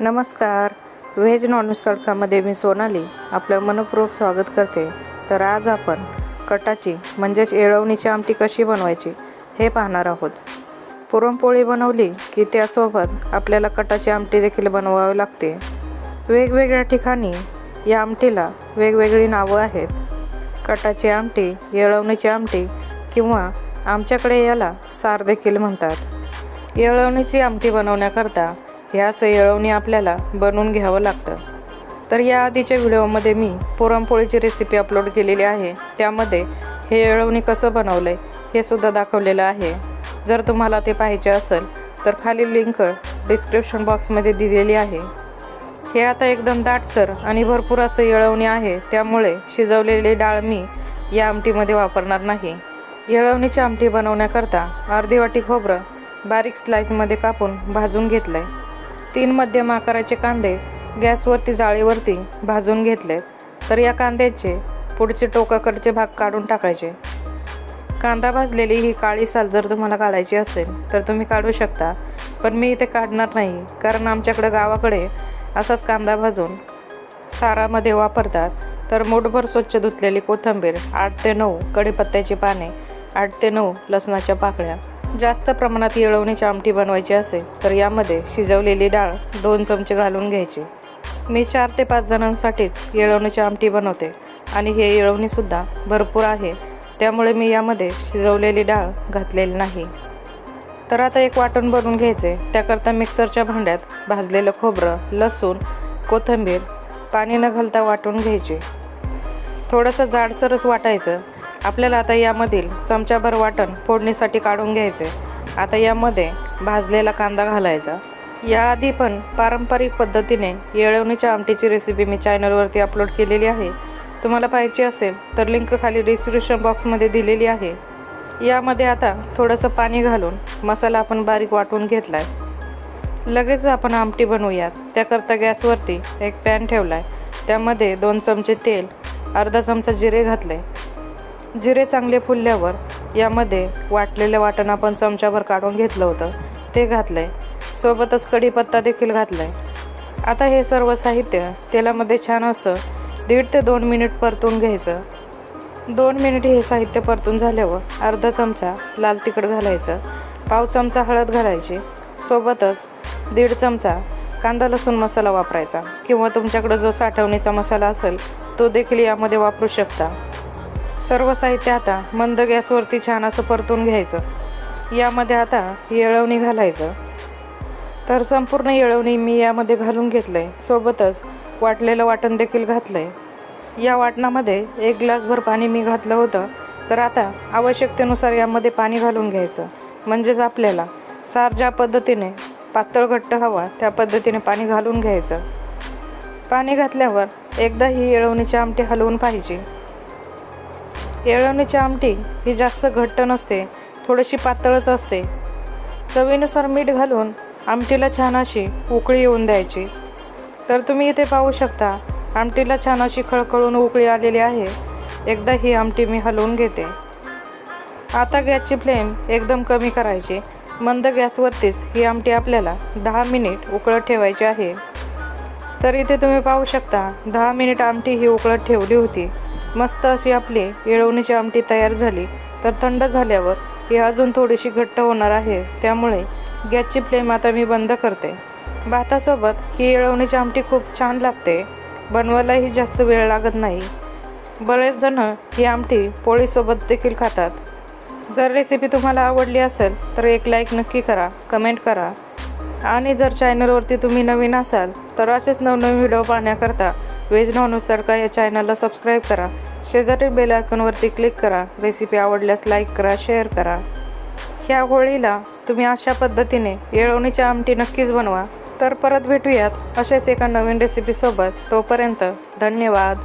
नमस्कार. Veg non veg तडकामध्ये मी सोनाली आपलं मनपूर्वक स्वागत करते. तर आज आपण कटाची म्हणजेच येळवणीची आमटी कशी बनवायची हे पाहणार आहोत. पुरणपोळी बनवली की त्यासोबत आपल्याला कटाची आमटी देखील बनवावी लागते. वेगवेगळ्या ठिकाणी या आमटीला वेगवेगळी नावं आहेत. कटाची आमटी येळवणीची आमटी किंवा आमच्याकडे याला सार देखील म्हणतात. येळवणीची आमटी बनवण्याकरता ह्या सयळवणी आपल्याला बनवून घ्यावं लागतं. तर या आधीच्या व्हिडिओमध्ये मी पुरणपोळीची रेसिपी अपलोड केलेली आहे. त्यामध्ये हे येळवणी कसं बनवलं आहे हे सुद्धा दाखवलेलं आहे. जर तुम्हाला ते पाहिजे असेल तर खाली लिंक डिस्क्रिप्शन बॉक्समध्ये दिलेली आहे. हे आता एकदम दाटसर आणि भरपूर असं येळवणी आहे. त्यामुळे शिजवलेली डाळ मी या आमटीमध्ये वापरणार नाही. येळवणीची आमटी बनवण्याकरता अर्धी वाटी खोबरं बारीक स्लाइसमध्ये कापून भाजून घेतलं आहे तीन मध्यम आकाराचे कांदे गॅसवरती जाळीवरती भाजून घेतले. तर या कांद्याचे पुढचे टोकाकडचे भाग काढून टाकायचे. कांदा भाजलेली ही काळी साल जर तुम्हाला काढायची असेल तर तुम्ही काढू शकता. पण मी इथे काढणार नाही कारण आमच्याकडं गावाकडे असाच कांदा भाजून सारामध्ये वापरतात. तर मोठभर स्वच्छ धुतलेली कोथिंबीर आठ ते नऊ कढीपत्त्याची पाने आठ ते नऊ लसणाच्या पाकळ्या जास्त प्रमाणात येळवणीची आमटी बनवायची असेल तर यामध्ये शिजवलेली डाळ दोन चमचे घालून घ्यायची. मी चार ते पाच जणांसाठीच येळवणीची आमटी बनवते आणि हे येळवणीसुद्धा भरपूर आहे त्यामुळे मी यामध्ये शिजवलेली डाळ घातलेली नाही. तर आता एक वाटण बनवून घ्यायचे त्याकरता मिक्सरच्या भांड्यात भाजलेलं खोबरं लसूण कोथिंबीर पाणी न घालता वाटून घ्यायचे. थोडंसं जाडसरच वाटायचं. आपल्याला आता यामधील चमचाभर वाटण फोडणीसाठी काढून घ्यायचे. आता यामध्ये भाजलेला कांदा घालायचा. याआधी पण पारंपरिक पद्धतीने येळवणीच्या आमटीची रेसिपी मी चॅनलवरती अपलोड केलेली आहे. तुम्हाला पाहिजे असेल तर लिंक खाली डिस्क्रिप्शन बॉक्समध्ये दिलेली आहे. यामध्ये आता थोडंसं पाणी घालून मसाला आपण बारीक वाटून घेतला आहे लगेच आपण आमटी बनवूयात. त्याकरता गॅसवरती एक पॅन ठेवला आहे त्यामध्ये दोन चमचे तेल अर्धा चमचा जिरे घातले. जिरे चांगले फुलल्यावर यामध्ये वाटलेलं वाटण आपण चमच्याभर काढून घेतलं होतं. ते घातलं आहे सोबतच कढीपत्ता देखील घातला आहे आता हे सर्व साहित्य तेलामध्ये छान असं दीड ते दोन मिनिट परतून घ्यायचं. दोन मिनिट हे साहित्य परतून झाल्यावर अर्धा चमचा लाल तिखट घालायचं. पाव चमचा हळद घालायची. सोबतच दीड चमचा कांदा लसूण मसाला वापरायचा किंवा तुमच्याकडं जो साठवणीचा मसाला असेल तो देखील यामध्ये वापरू शकता. सर्व साहित्य आता मंद गॅसवरती छान असं परतून घ्यायचं. यामध्ये आता येळवणी घालायचं. तर संपूर्ण येळवणी मी यामध्ये घालून घेतलं आहे सोबतच वाटलेलं वाटण देखील घातलं आहे या वाटणामध्ये एक ग्लासभर पाणी मी घातलं होतं. तर आता आवश्यकतेनुसार यामध्ये पाणी घालून घ्यायचं. म्हणजेच आपल्याला सार ज्या पद्धतीने पातळ घट्ट हवा त्या पद्धतीने पाणी घालून घ्यायचं. पाणी घातल्यावर एकदा ही येळवणीची आमटी हलवून पाहिजे. येळवणीची आमटी ही जास्त घट्ट नसते थोडीशी पातळच असते. चवीनुसार मीठ घालून आमटीला छान अशी उकळी येऊन द्यायची. तर तुम्ही इथे पाहू शकता आमटीला छान अशी खळखळून उकळी आलेली आहे. एकदा ही आमटी मी हलवून घेते. आता गॅसची फ्लेम एकदम कमी करायची. मंद गॅसवरतीच ही आमटी आपल्याला दहा मिनिट उकळत ठेवायची आहे. तर इथे तुम्ही पाहू शकता दहा मिनिट आमटी ही उकळत ठेवली होती. मस्त अशी आपली येळवणीची आमटी तयार झाली. तर थंड झाल्यावर ही अजून थोडीशी घट्ट होणार आहे. त्यामुळे गॅसची फ्लेम आता मी बंद करते. भातासोबत ही येळवणीची आमटी खूप छान लागते. बनवायलाही जास्त वेळ लागत नाही. बरेच जण ही आमटी पोळीसोबत देखील खातात. जर रेसिपी तुम्हाला आवडली असेल तर एक लाईक नक्की करा कमेंट करा. आणि जर चॅनलवरती तुम्ही नवीन असाल तर असेच नवनवीन व्हिडिओ पाहण्याकरता व्हेज नॉनव्हेज तडका या चॅनलला सबस्क्राईब करा. शेजारी बेल आयकॉनवरती क्लिक करा. रेसिपी आवडल्यास लाईक करा शेअर करा. ह्या होळीला तुम्ही अशा पद्धतीने येळवणीची आमटी नक्कीच बनवा. तर परत भेटूयात अशाच एका नवीन रेसिपीसोबत तोपर्यंत धन्यवाद.